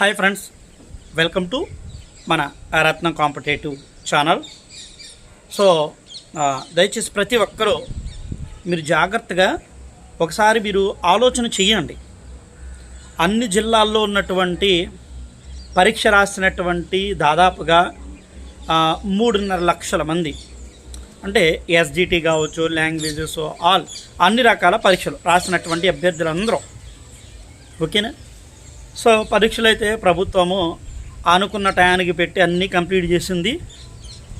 Hi friends welcome to మన రత్నం competitive channel. So దయచేసి ప్రతి ఒక్కరూ మీరు జాగ్రత్తగా ఒకసారి మీరు ఆలోచన చేయండి అన్ని జిల్లాల్లో ఉన్నటువంటి పరీక్ష రాసినటువంటి దాదాపుగా మూడున్నర లక్షల మంది. అంటే ఎస్జిటి కావచ్చు లాంగ్వేజెస్ ఆల్ అన్ని రకాల పరీక్షలు రాసినటువంటి అభ్యర్థులందరూ. ఓకేనా? సో పరీక్షలు అయితే ప్రభుత్వము అనుకున్న టయానికి పెట్టి అన్నీ కంప్లీట్ చేసింది.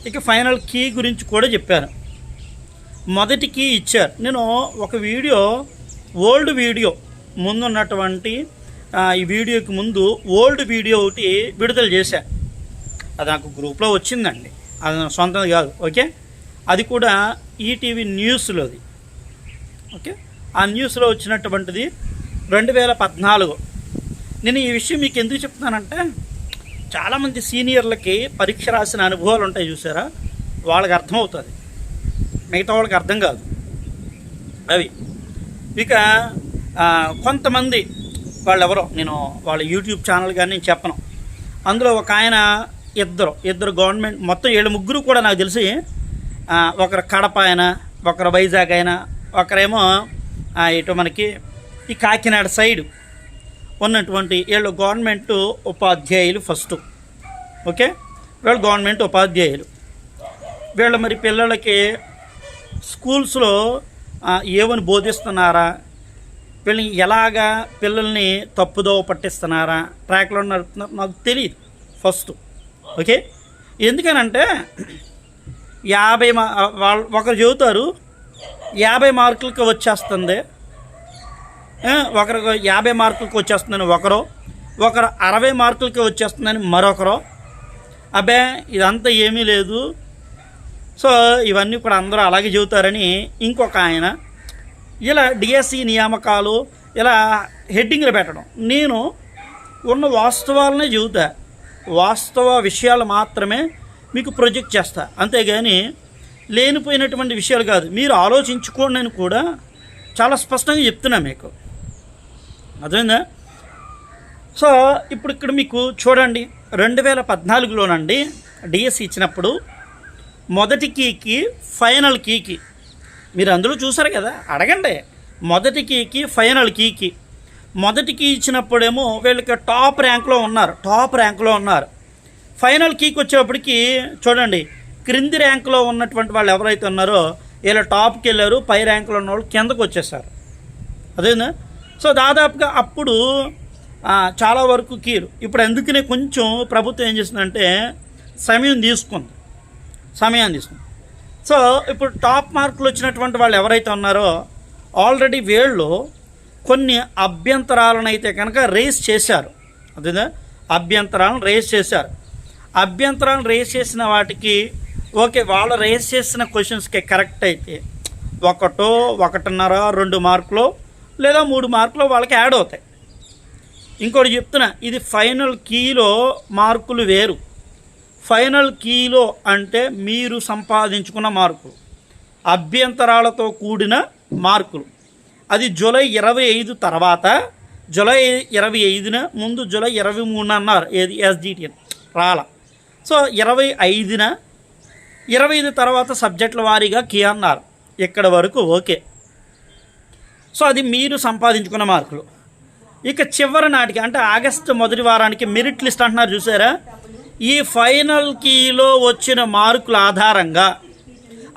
ఇక ఫైనల్ కీ గురించి కూడా చెప్పాను మొదటి కీ ఇచ్చారు. నేను ఒక వీడియో ఓల్డ్ వీడియో ముందున్నటువంటి ఈ వీడియోకి ముందు ఓల్డ్ వీడియో ఒకటి విడుదల చేశాను అది నాకు గ్రూప్లో వచ్చిందండి. అది సొంతం సొంతది కాదు. ఓకే? అది కూడా ఈటీవీ న్యూస్లోది. ఓకే? ఆ న్యూస్లో వచ్చినటువంటిది రెండు వేల పద్నాలుగు. నేను ఈ విషయం మీకు ఎందుకు చెప్తున్నానంటే చాలామంది సీనియర్లకి పరీక్ష రాసిన అనుభవాలు ఉంటాయి చూసారా? వాళ్ళకి అర్థమవుతుంది. మిగతా వాళ్ళకి అర్థం కాదు. అవి. ఇక కొంతమంది వాళ్ళెవరో నేను వాళ్ళ యూట్యూబ్ ఛానల్ కానీ నేను చెప్పను. అందులో ఒక ఆయన ఇద్దరు ఇద్దరు గవర్నమెంట్ మొత్తం ఏడు ముగ్గురు కూడా నాకు తెలిసి ఒకరు కడప ఆయన ఒకరు వైజాగ్ అయినా ఒకరేమో ఇటు మనకి ఈ కాకినాడ సైడ్ ఉన్నటువంటి వీళ్ళు గవర్నమెంట్ ఉపాధ్యాయులు ఫస్ట్. ఓకే? వీళ్ళు గవర్నమెంట్ ఉపాధ్యాయులు. వీళ్ళు మరి పిల్లలకి స్కూల్స్లో ఏమని బోధిస్తున్నారా? వీళ్ళని ఎలాగా పిల్లల్ని తప్పుదోవ పట్టిస్తున్నారా? ట్రాక్లో నడుపుతున్నారా నాకు తెలియదు ఫస్ట్. ఓకే? ఎందుకనంటే యాభై మా వాళ్ళు ఒకరు చెబుతారు యాభై మార్కులకి వచ్చేస్తుంది. ఒకరికి యాభై మార్కులకి వచ్చేస్తుందని ఒకరు ఒకరు అరవై మార్కులకి వచ్చేస్తుందని మరొకరు. అబ్బే ఇదంతా ఏమీ లేదు. సో ఇవన్నీ కూడా అందరూ అలాగే చెబుతారని ఇంకొక ఆయన ఇలా డిఎస్సి నియామకాలు ఇలా హెడ్డింగ్లు పెట్టడం. నేను ఉన్న వాస్తవాలనే చెబుతా. వాస్తవ విషయాలు మాత్రమే మీకు ప్రొజెక్ట్ చేస్తా. అంతేగాని లేనిపోయినటువంటి విషయాలు కాదు. మీరు ఆలోచించుకోండి అని కూడా చాలా స్పష్టంగా చెప్తున్నా మీకు. అర్థమైందా? సో ఇప్పుడు ఇక్కడ మీకు చూడండి రెండు వేల పద్నాలుగులోనండి డిఎస్సి ఇచ్చినప్పుడు మొదటి కీకి ఫైనల్ కీకి మీరు అందులో చూసారు కదా అడగండి. మొదటి కీకి ఫైనల్ కీకి. మొదటి కీ ఇచ్చినప్పుడేమో వీళ్ళకి టాప్ ర్యాంక్లో ఉన్నారు టాప్ ర్యాంక్లో ఉన్నారు. ఫైనల్ కీకి వచ్చేప్పటికి చూడండి క్రింది ర్యాంక్లో ఉన్నటువంటి వాళ్ళు ఎవరైతే ఉన్నారో వీళ్ళు టాప్కి వెళ్ళారు పై ర్యాంకులో ఉన్న వాళ్ళు కిందకు వచ్చేసారు. అదేనా? సో దాదాపుగా అప్పుడు చాలా వరకు కీరు. ఇప్పుడు అందుకనే కొంచెం ప్రభుత్వం ఏం చేసిందంటే సమయం తీసుకుంది. సమయం తీసుకుంది. సో ఇప్పుడు టాప్ మార్కులు వచ్చినటువంటి వాళ్ళు ఎవరైతే ఉన్నారో ఆల్రెడీ వీళ్ళు కొన్ని అభ్యంతరాలను అయితే కనుక రేస్ చేశారు. అదేదా అభ్యంతరాలను రేస్ చేశారు. అభ్యంతరాలను రేస్ చేసిన వాటికి ఓకే వాళ్ళు రేస్ చేసిన క్వశ్చన్స్కి కరెక్ట్ అయితే ఒకటో ఒకటిన్నర రెండు మార్కులు లేదా మూడు మార్కులు వాళ్ళకి యాడ్ అవుతాయి. ఇంకోటి చెప్తున్నా ఇది ఫైనల్ కీలో మార్కులు వేరు. ఫైనల్ కీలో అంటే మీరు సంపాదించుకున్న మార్కులు అభ్యంతరాలతో కూడిన మార్కులు. అది జూలై ఇరవై ఐదు తర్వాత జూలై ఇరవై ఐదున ముందు జూలై ఇరవై మూడున అన్నారు ఏది? ఎస్జిటి రాల. సో ఇరవై ఐదున ఇరవై ఐదు తర్వాత సబ్జెక్టుల వారీగా కీ అన్నారు. ఇక్కడ వరకు ఓకే. సో అది మీరు సంపాదించుకున్న మార్కులు. ఇక చివరి నాటికి అంటే ఆగస్టు మొదటి వారానికి మెరిట్ లిస్ట్ అంటున్నారు చూసారా? ఈ ఫైనల్ కీలో వచ్చిన మార్కుల ఆధారంగా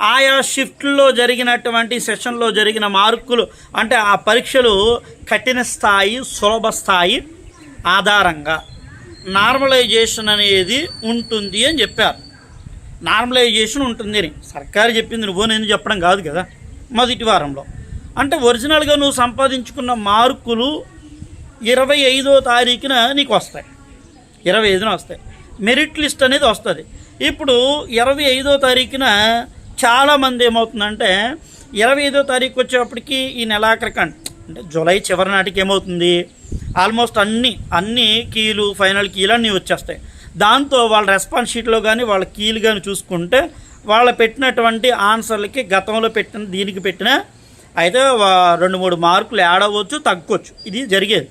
ఆయా షిఫ్ట్లో జరిగినటువంటి సెషన్లో జరిగిన మార్కులు అంటే ఆ పరీక్షలు కఠిన స్థాయి సులభ స్థాయి ఆధారంగా నార్మలైజేషన్ అనేది ఉంటుంది అని చెప్పారు. నార్మలైజేషన్ ఉంటుంది అని. సర్కారు చెప్పింది నువ్వు నేను చెప్పడం కాదు కదా. మొదటి వారంలో. అంటే ఒరిజినల్గా నువ్వు సంపాదించుకున్న మార్కులు ఇరవై ఐదో తారీఖున నీకు వస్తాయి. ఇరవై ఐదున వస్తాయి. మెరిట్ లిస్ట్ అనేది వస్తుంది. ఇప్పుడు ఇరవై ఐదో తారీఖున చాలామంది ఏమవుతుందంటే ఇరవై ఐదో తారీఖు వచ్చేప్పటికి ఈ నెలాఖరికండి అంటే జూలై చివరి నాటికి ఏమవుతుంది? ఆల్మోస్ట్ అన్ని అన్ని కీలు ఫైనల్ కీలు అన్నీ వచ్చేస్తాయి. దాంతో వాళ్ళ రెస్పాన్స్ షీట్లో కానీ వాళ్ళ కీలు కానీ చూసుకుంటే వాళ్ళు పెట్టినటువంటి ఆన్సర్లకి గతంలో పెట్టిన దీనికి పెట్టిన అయితే రెండు మూడు మార్కులు యాడ్ అవ్వచ్చు తగ్గవచ్చు ఇది జరిగేది.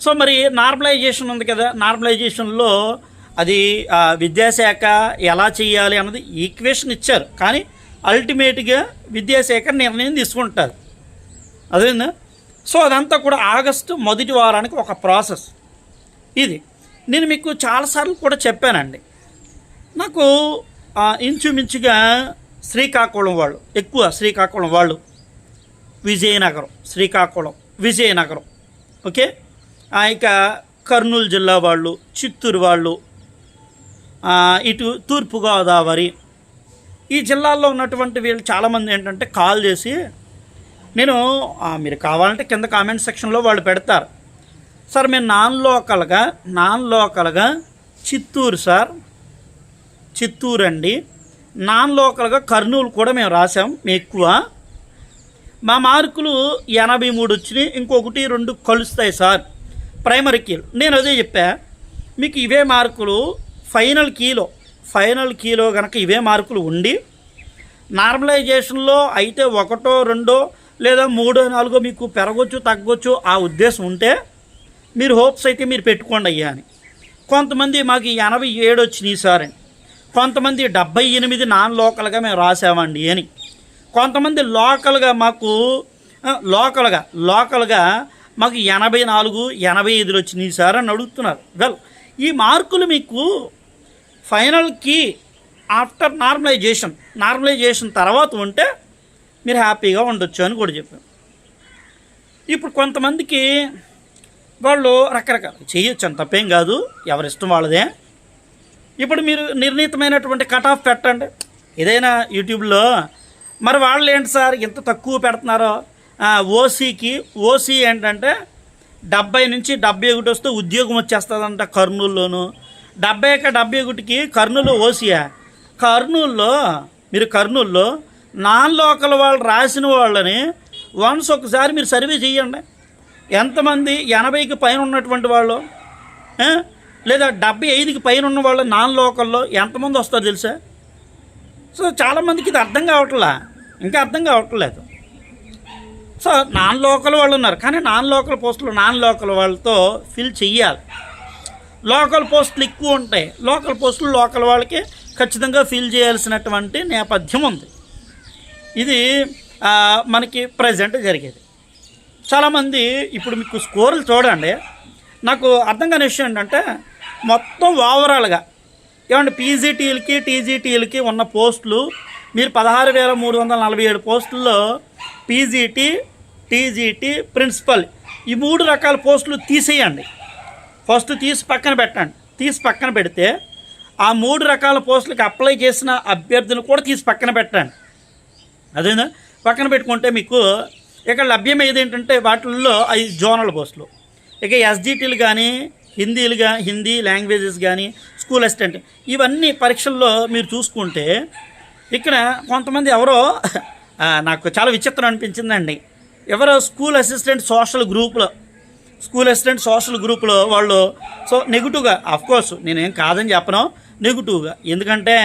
సో మరి నార్మలైజేషన్ ఉంది కదా. నార్మలైజేషన్లో అది విద్యాశాఖ ఎలా చేయాలి అన్నది ఈక్వేషన్ ఇచ్చారు. కానీ అల్టిమేట్గా విద్యాశాఖ నిర్ణయం తీసుకుంటారు. అదేనా సో అదంతా కూడా ఆగస్టు మొదటి వారానికి ఒక ప్రాసెస్. ఇది. నేను మీకు చాలాసార్లు కూడా చెప్పానండి. నాకు ఇంచుమించుగా శ్రీకాకుళం వాళ్ళు. ఎక్కువ శ్రీకాకుళం వాళ్ళు. విజయనగరం శ్రీకాకుళం విజయనగరం. ఓకే? ఆ, ఇక కర్నూలు జిల్లా వాళ్ళు చిత్తూరు వాళ్ళు ఇటు తూర్పుగోదావరి. ఈ జిల్లాల్లో ఉన్నటువంటి వీళ్ళు చాలామంది ఏంటంటే కాల్ చేసి నేను మీరు కావాలంటే కింద కామెంట్ సెక్షన్లో వాళ్ళు పెడతారు. సార్ మేము నాన్ లోకల్గా నాన్ లోకల్గా చిత్తూరు సార్ చిత్తూరు అండి నాన్ లోకల్గా కర్నూలు కూడా మేము రాసాం ఎక్కువ. మా మార్కులు ఎనభై మూడు వచ్చినాయి ఇంకొకటి రెండు కలుస్తాయి సార్. ప్రైమరీ కీలు నేను అదే చెప్పా మీకు ఇవే మార్కులు ఫైనల్ కీలో ఫైనల్ కీలో కనుక ఇవే మార్కులు ఉండి నార్మలైజేషన్లో అయితే ఒకటో రెండో లేదా మూడో నాలుగో మీకు పెరగొచ్చు తగ్గొచ్చు ఆ ఉద్దేశం ఉంటే మీరు హోప్స్ అయితే మీరు పెట్టుకోండి అయ్యా అని. కొంతమంది మాకు ఎనభై ఏడు వచ్చినాయి సార్ అని. కొంతమంది డెబ్బై ఎనిమిది నాన్ లోకల్గా మేము రాసామండి అని. కొంతమంది లోకల్గా మాకు లోకల్గా లోకల్గా మాకు ఎనభై నాలుగు ఎనభై ఐదులు వచ్చినాయి సార్ అని అడుగుతున్నారు. వెల్ ఈ మార్కులు మీకు ఫైనల్కి ఆఫ్టర్ నార్మలైజేషన్ నార్మలైజేషన్ తర్వాత ఉంటే మీరు హ్యాపీగా ఉండొచ్చు అని కూడా చెప్పాను ఇప్పుడు కొంతమందికి వాళ్ళు రకరకాల చేయొచ్చు అని తప్పేం కాదు. ఎవరిష్టం వాళ్ళదే. ఇప్పుడు మీరు నిర్ణీతమైనటువంటి కట్ ఆఫ్ పెట్టండి. ఏదైనా యూట్యూబ్లో మరి వాళ్ళు ఏంటి సార్ ఇంత తక్కువ పెడుతున్నారో? ఓసీకి ఓసీ ఏంటంటే డెబ్బై నుంచి డెబ్బై ఒకటి వస్తే ఉద్యోగం వచ్చేస్తుందంట కర్నూలులోను. డెబ్బై ఒక డెబ్బై ఒకటికి కర్నూలు ఓసీయా? కర్నూలులో మీరు కర్నూలులో నాన్ లోకల్ వాళ్ళు రాసిన వాళ్ళని వన్స్ ఒకసారి మీరు సర్వే చేయండి. ఎంతమంది ఎనభైకి పైన ఉన్నటువంటి వాళ్ళు లేదా డెబ్బై ఐదుకి పైన ఉన్న వాళ్ళు నాన్ లోకల్లో ఎంతమంది వస్తారో తెలుసా? సో చాలామందికి ఇది అర్థం కావట్లా. ఇంకా అర్థం కావట్లేదు. సో నాన్ లోకల్ వాళ్ళు ఉన్నారు. కానీ నాన్ లోకల్ పోస్టులు నాన్ లోకల్ వాళ్ళతో ఫిల్ చెయ్యాలి. లోకల్ పోస్టులు ఎక్కువ ఉంటాయి. లోకల్ పోస్టులు లోకల్ వాళ్ళకి ఖచ్చితంగా ఫిల్ చేయాల్సినటువంటి నేపథ్యం ఉంది. ఇది మనకి ప్రజెంట్ జరిగేది. చాలామంది ఇప్పుడు మీకు స్కోర్లు చూడండి. నాకు అర్థం కాని విషయం ఏంటంటే మొత్తం ఓవరాల్గా. ఏమంటే పీజీటీలకి టీజీటీలకి ఉన్న పోస్టులు మీరు పదహారు వేల మూడు వందల నలభై ఏడు పోస్టుల్లో పీజీటీ టీజీటీ ప్రిన్సిపల్ ఈ మూడు రకాల పోస్టులు తీసేయండి. ఫస్ట్ తీసి పక్కన పెట్టండి. తీసి పక్కన పెడితే ఆ మూడు రకాల పోస్టులకి అప్లై చేసిన అభ్యర్థులు కూడా తీసి పక్కన పెట్టండి. అదేనా పక్కన పెట్టుకుంటే మీకు ఇక్కడ లభ్యమయ్యేది ఏంటంటే వాటిల్లో ఐదు జోనల్ పోస్టులు. ఇక ఎస్జీటీలు కానీ హిందీలుగా హిందీ లాంగ్వేజెస్ కానీ స్కూల్ అసిస్టెంట్ ఇవన్నీ పరీక్షల్లో మీరు చూసుకుంటే ఇక్కడ కొంతమంది ఎవరో నాకు చాలా విచిత్రం అనిపించిందండి. ఎవరో స్కూల్ అసిస్టెంట్ సోషల్ గ్రూప్లో స్కూల్ అసిస్టెంట్ సోషల్ గ్రూప్లో వాళ్ళు సో నెగిటివ్గా అఫ్కోర్స్ నేనేం కాదని చెప్పను నెగిటివ్గా. ఎందుకంటే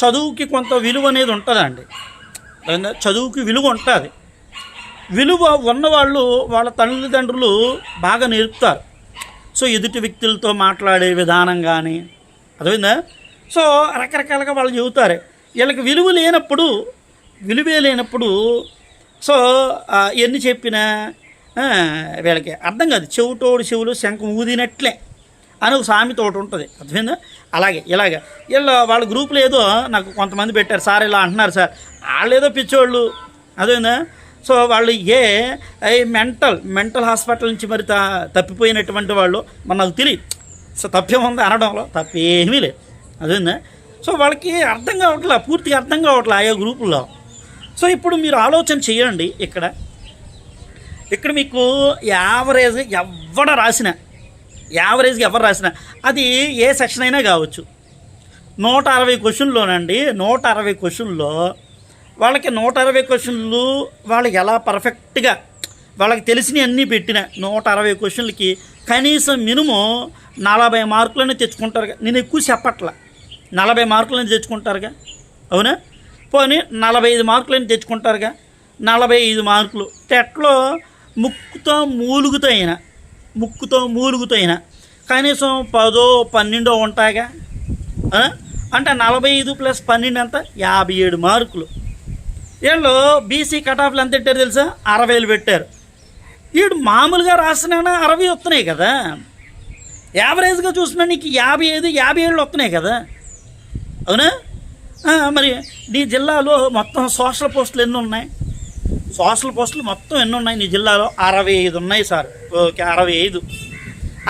చదువుకి కొంత విలువ అనేది ఉంటుందండి. చదువుకి విలువ ఉంటుంది. విలువ ఉన్నవాళ్ళు వాళ్ళ తల్లిదండ్రులు బాగా నేర్పుతారు. సో ఎదుటి వ్యక్తులతో మాట్లాడే విధానం కానీ అర్థమైందా? సో రకరకాలుగా వాళ్ళు చెబుతారు. వీళ్ళకి విలువ లేనప్పుడు విలువే లేనప్పుడు సో ఎన్ని చెప్పినా వీళ్ళకి అర్థం కాదు. చెవుటోడు చెవులు శంఖం ఊదినట్లే అని ఒక సామెత ఒకటి ఉంటుంది. అర్థమైందా? అలాగే ఇలాగే. వీళ్ళ వాళ్ళ గ్రూపులు ఏదో నాకు కొంతమంది పెట్టారు. సార్ ఇలా అంటున్నారు సార్. వాళ్ళు ఏదో పిచ్చోళ్ళు. అదేందా సో వాళ్ళు ఏ ఈ మెంటల్ మెంటల్ హాస్పిటల్ నుంచి మరి తప్పిపోయినటువంటి వాళ్ళు మనకు నాకు తెలియదు. సో తప్పేం ఉంది అనడంలో? తప్పేమీ లేదు. అదేందా? సో వాళ్ళకి అర్థం కావట్లే పూర్తిగా అర్థం కావట్లే ఆయా గ్రూపుల్లో. సో ఇప్పుడు మీరు ఆలోచన చేయండి ఇక్కడ. ఇక్కడ మీకు యావరేజ్ ఎవడ రాసిన యావరేజ్గా ఎవరు రాసిన అది ఏ సెక్షన్ అయినా కావచ్చు. నూట అరవై క్వశ్చన్లోనండి నూట అరవై క్వశ్చన్లో వాళ్ళకి నూట అరవై క్వశ్చన్లు వాళ్ళకి ఎలా పర్ఫెక్ట్గా వాళ్ళకి తెలిసినవి అన్నీ పెట్టిన నూట అరవై క్వశ్చన్లకి కనీసం మినిమం నలభై మార్కులనే తెచ్చుకుంటారుగా. నేను ఎక్కువ చెప్పట్ల. నలభై మార్కులని తెచ్చుకుంటారుగా. అవునా? పోనీ నలభై ఐదు మార్కులని తెచ్చుకుంటారుగా. నలభై ఐదు మార్కులు. టెట్లో ముక్కుతో మూలుగుతో అయినా ముక్కుతో మూలుగుతో అయినా కనీసం పదో పన్నెండో ఉంటాయిగా. అంటే నలభై ఐదు ప్లస్ పన్నెండు అంత యాభై ఏడు మార్కులు. వీళ్ళు బీసీ కట్ ఆఫ్లు ఎంత పెట్టారు తెలుసా? అరవైలు పెట్టారు. వీడు మామూలుగా రాసిన అరవై వస్తున్నాయి కదా. యావరేజ్గా చూసినా నీకు యాభై ఐదు యాభై ఏళ్ళు వస్తున్నాయి కదా. అవునా? మరి నీ జిల్లాలో మొత్తం సోషల్ పోస్టులు ఎన్ని ఉన్నాయి? సోషల్ పోస్టులు మొత్తం ఎన్ని ఉన్నాయి నీ జిల్లాలో? అరవై ఐదు ఉన్నాయి సార్. ఓకే అరవై ఐదు.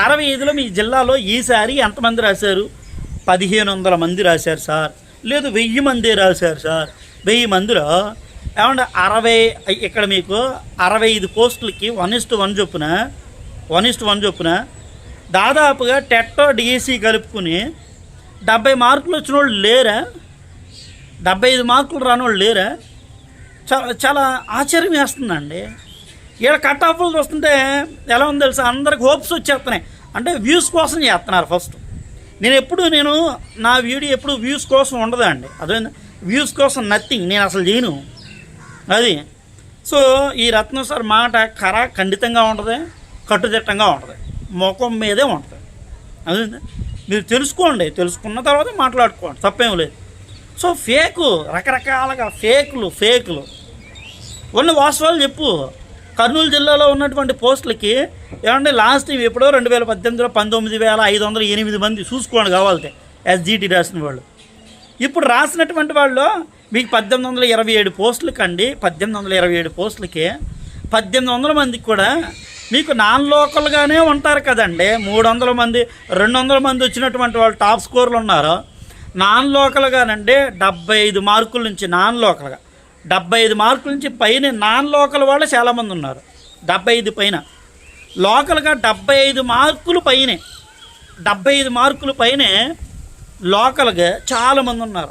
అరవై ఐదులో మీ జిల్లాలో ఈసారి ఎంతమంది రాశారు? పదిహేను వందల మంది రాశారు సార్. లేదు వెయ్యి మంది రాశారు సార్. వెయ్యి మందిలో ఏమంటే అరవై ఇక్కడ మీకు అరవై ఐదు పోస్టులకి వన్ ఇస్ట్ వన్ చొప్పున వన్ ఇస్ట్ వన్ చొప్పున దాదాపుగా టెట్టో డిఎస్సి కలుపుకుని డెబ్బై మార్కులు వచ్చిన వాళ్ళు లేరా? డెబ్బై ఐదు మార్కులు రాని వాళ్ళు లేరా? చాలా చాలా ఆశ్చర్యం వేస్తుందండి. ఇక్కడ కట్ ఆఫ్లు చూస్తుంటే ఎలా ఉంది తెలుసా? అందరికి హోప్స్ వచ్చేస్తున్నాయి. అంటే వ్యూస్ కోసం చేస్తున్నారు ఫస్ట్. నేను ఎప్పుడు నేను నా వీడియో ఎప్పుడు వ్యూస్ కోసం ఉండదండి. అదే వ్యూస్ కోసం నథింగ్ నేను అసలు చేయను. అది. సో ఈ రత్నం సార్ మాట కర ఖండితంగా ఉంటుంది కట్టుదిట్టంగా ఉంటుంది. ముఖం మీదే ఉంటుంది. అదే మీరు తెలుసుకోండి తెలుసుకున్న తర్వాత మాట్లాడుకోండి తప్పేం లేదు. సో ఫేకు రకరకాలుగా ఫేకులు ఫేకులు ఉన్న వాస్తవాలు చెప్పు. కర్నూలు జిల్లాలో ఉన్నటువంటి పోస్టులకి ఏమంటే లాస్ట్ ఇవి ఎప్పుడో రెండు వేల పద్దెనిమిదిలో పంతొమ్మిది వేల ఐదు వందల ఎనిమిది మంది చూసుకోండి కావాలంటే. ఎస్జిటి రాసిన వాళ్ళు. ఇప్పుడు రాసినటువంటి వాళ్ళు మీకు పద్దెనిమిది వందల ఇరవై ఏడు పోస్టులు కండి పద్దెనిమిది వందల ఇరవై ఏడు పోస్టులకి. పద్దెనిమిది వందల మందికి కూడా మీకు నాన్ లోకల్గానే ఉంటారు కదండి. మూడు వందల మంది రెండు వందల మంది వచ్చినటువంటి వాళ్ళు టాప్ స్కోర్లు ఉన్నారు. నాన్ లోకల్గానండి డెబ్బై ఐదు మార్కుల నుంచి నాన్ లోకల్గా. డెబ్బై ఐదు మార్కుల నుంచి పైన నాన్ లోకల్ వాళ్ళు చాలామంది ఉన్నారు. డెబ్బై ఐదు పైన. లోకల్గా డెబ్బై ఐదు మార్కులు పైనే. డెబ్బై ఐదు మార్కులు పైనే లోకల్గా చాలామంది ఉన్నారు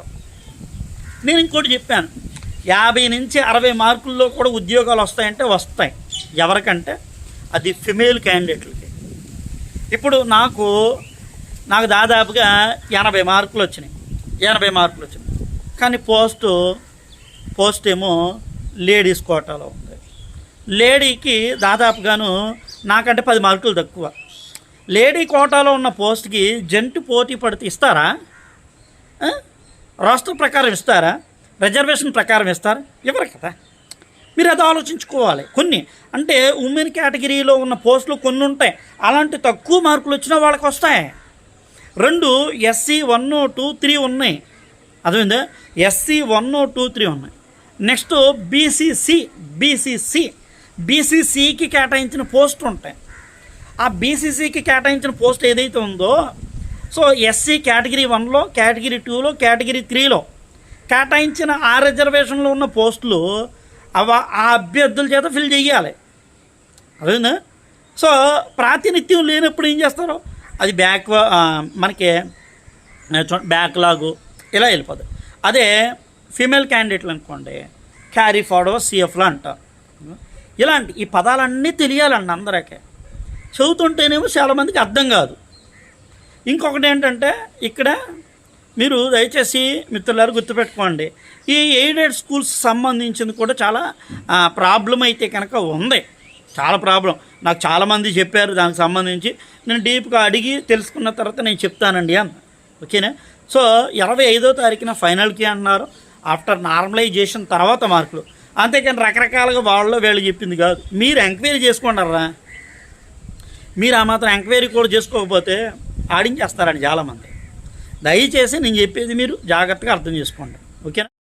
నేను ఇంకోటి చెప్పాను. యాభై నుంచి అరవై మార్కుల్లో కూడా ఉద్యోగాలు వస్తాయంటే వస్తాయి. ఎవరికంటే? అది ఫిమేల్ క్యాండిడేట్లకి. ఇప్పుడు నాకు నాకు దాదాపుగా ఎనభై మార్కులు వచ్చినాయి. ఎనభై మార్కులు వచ్చినాయి. కానీ పోస్టు పోస్ట్ ఏమో లేడీస్ కోటాలో ఉంది. లేడీకి దాదాపుగాను నాకంటే పది మార్కులు తక్కువ. లేడీ కోటాలో ఉన్న పోస్ట్కి జంటు పోటీ పడితే ఇస్తారా? రాష్ట్ర ప్రకారం ఇస్తారా? రిజర్వేషన్ ప్రకారం ఇస్తారా? ఇవ్వరు కదా? మీరు అది ఆలోచించుకోవాలి. కొన్ని. అంటే ఉమెన్ కేటగిరీలో ఉన్న పోస్టులు కొన్ని ఉంటాయి. అలాంటి తక్కువ మార్కులు వచ్చినా వాళ్ళకి వస్తాయి. రెండు ఎస్సీ వన్ టూ త్రీ ఉన్నాయి. అర్థమైందా? ఎస్సీ వన్ టూ త్రీ ఉన్నాయి. Next BCC BCC. బీసీసీకి కేటాయించిన పోస్ట్ ఉంటాయి. ఆ బీసీసీకి కేటాయించిన పోస్ట్ ఏదైతే ఉందో సో ఎస్సీ కేటగిరీ వన్లో కేటగిరీ టూలో కేటగిరీ త్రీలో కేటాయించిన ఆ రిజర్వేషన్లో ఉన్న పోస్టులు అవ ఆ అభ్యర్థుల చేత ఫిల్ చేయాలి. అదేనా సో ప్రాతినిధ్యం లేనప్పుడు ఏం చేస్తారు? అది బ్యాక్ మనకి బ్యాక్లాగు ఇలా వెళ్ళిపోతుంది అదే ఫీమేల్ క్యాండిడేట్లు అనుకోండి క్యారీ ఫార్వర్డ్ సిఎఫ్లో అంటారు. ఇలాంటి ఈ పదాలన్నీ తెలియాలండి అందరికీ. చదువుతుంటేనేమో చాలామందికి అర్థం కాదు. ఇంకొకటి ఏంటంటే ఇక్కడ మీరు దయచేసి మిత్రులారు గుర్తుపెట్టుకోండి ఈ ఎయిడెడ్ స్కూల్స్ సంబంధించింది కూడా చాలా ప్రాబ్లం అయితే కనుక ఉంది. చాలా ప్రాబ్లం. నాకు చాలామంది చెప్పారు దానికి సంబంధించి. నేను డీప్గా అడిగి తెలుసుకున్న తర్వాత నేను చెప్తానండి అన్న. ఓకేనా? సో ఇరవై ఐదో తారీఖున ఫైనల్కి అన్నారు. ఆఫ్టర్ నార్మలైజేషన్ తర్వాత మార్కులు. అంతేకాని రకరకాలుగా వాళ్ళు వీళ్ళు చెప్పింది కాదు. మీరు ఎంక్వైరీ చేసుకోండారా మీరు ఆ మాత్రం ఎంక్వైరీ కూడా చేసుకోకపోతే ఆడించేస్తారండి చాలామంది. దయచేసి నేను చెప్పేది మీరు జాగ్రత్తగా అర్థం చేసుకోండి. ఓకేనా?